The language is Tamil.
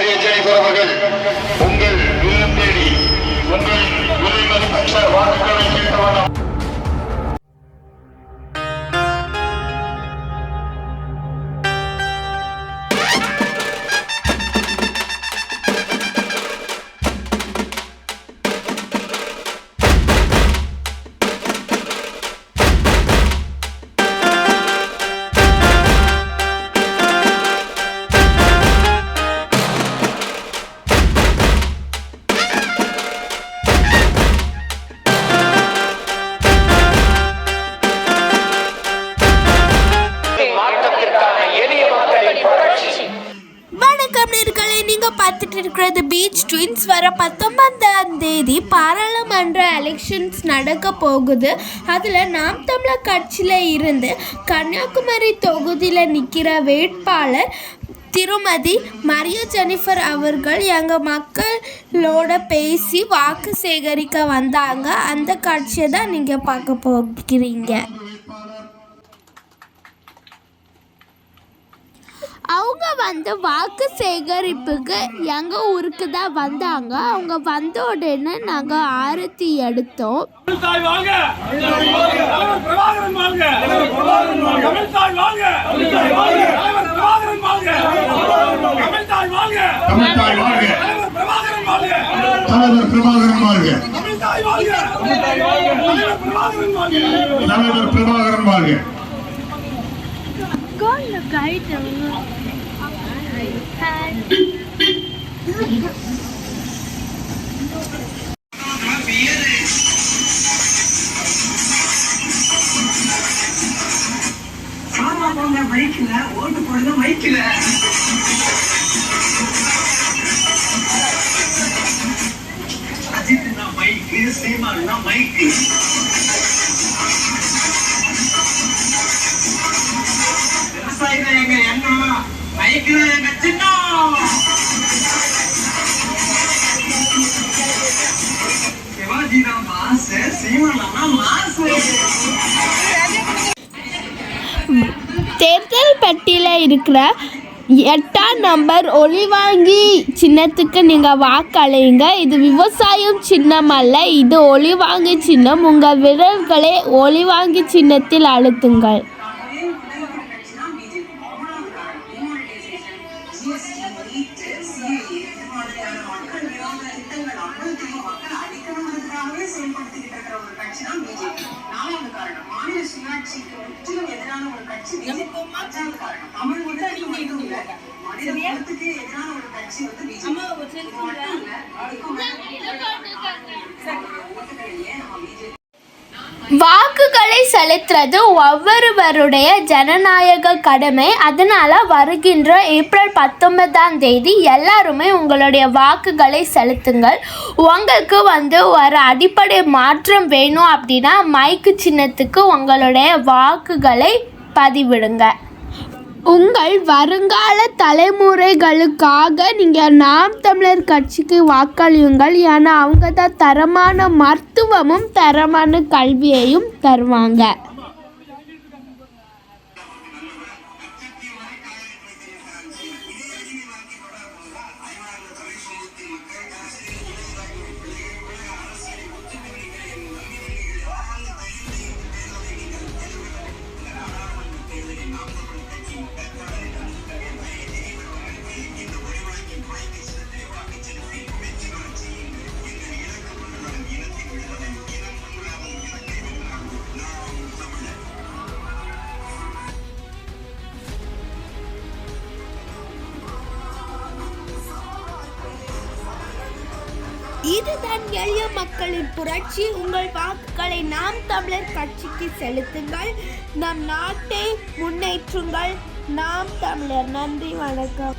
மாரிய ஜெனிபர் அவர்கள் உங்கள் வணக்கம் நேர்களே நீங்க பார்த்துட்டு இருக்கிறது பீச் ட்வின்ஸ் வர பத்தொன்பதாம் தேதி பாராளுமன்ற எலெக்ஷன்ஸ் நடக்க போகுது. அதில் நாம் தமிழர் கட்சியில் இருந்து கன்னியாகுமரி தொகுதியில் நிற்கிற வேட்பாளர் திருமதி மரிய ஜெனிஃபர் அவர்கள் எங்கள் மக்களோட பேசி வாக்கு சேகரிக்க வந்தாங்க. அந்த காட்சியை தான் நீங்கள் பார்க்க போகிறீங்க. அவங்க வந்து வாக்கு சேகரிப்புக்கு எங்கள் ஊருக்கு தான் வந்தாங்க. அவங்க வந்த உடனே நாங்கள் ஆரத்தி எடுத்தோம். தலைவர் பிரபாகரன் வாழ்க! தலைவர் பிரபாகரன் வாழ்க! தமிழ்தாய் வாழ்க தமிழ்தாய் வாழ்க தலைவர் பிரபாகரன் வாழ்க தலைவர் பிரபாகரன் வாழ்க தமிழ்தாய் வாழ்க தலைவர் பிரபாகரன் வாழ்க தலைவர் பிரபாகரன் வாழ்க ஆமா போங்க மைக்கில ஓட்டு போடுங்க மைக்கில அஜித்னா மைக்கு சீமானா மைக்கு எண்ணம் சின்னம் சிவாஜி தான் தேர்தல் பெட்டியில் இருக்கிற எட்டாம் நம்பர் ஒளிவாங்கி சின்னத்துக்கு நீங்கள் வாக்களிங்க. இது விவசாயம் சின்னம் அல்ல. இது ஒளிவாங்கி சின்னம். உங்கள் விரல்களை ஒளிவாங்கி சின்னத்தில் அழுத்துங்கள். கட்சிக்கு ஒரு கட்சி பிஜேபி காரணம். தமிழ் மட்டும் நீங்க ஒரு கட்சி வந்து பிஜேபி வாக்குகளை செலுத்துறது ஒவ்வொருவருடைய ஜனநாயக கடமை. அதனால வருகின்ற ஏப்ரல் பத்தொன்பதாம் தேதி எல்லாருமே உங்களுடைய வாக்குகளை செலுத்துங்கள். உங்களுக்கு வந்து ஒரு அடிப்படை மாற்றம் வேணும் அப்படின்னா மைக்கு சின்னத்துக்கு உங்களுடைய வாக்குகளை பதிவிடுங்க. உங்கள் வருங்கால தலைமுறைகளுக்காக நீங்கள் நாம் தமிழர் கட்சிக்கு வாக்களியுங்கள். ஏன்னா அவங்க தான் தரமான மருத்துவமும் தரமான கல்வியையும் தருவாங்க. இதுதான் எளிய மக்களின் புரட்சி. உங்கள் வாக்குகளை நாம் தமிழர் கட்சிக்கு செலுத்துங்கள். நம் நாட்டை முன்னேற்றுங்கள். நாம் தமிழர் நன்றி வணக்கம்.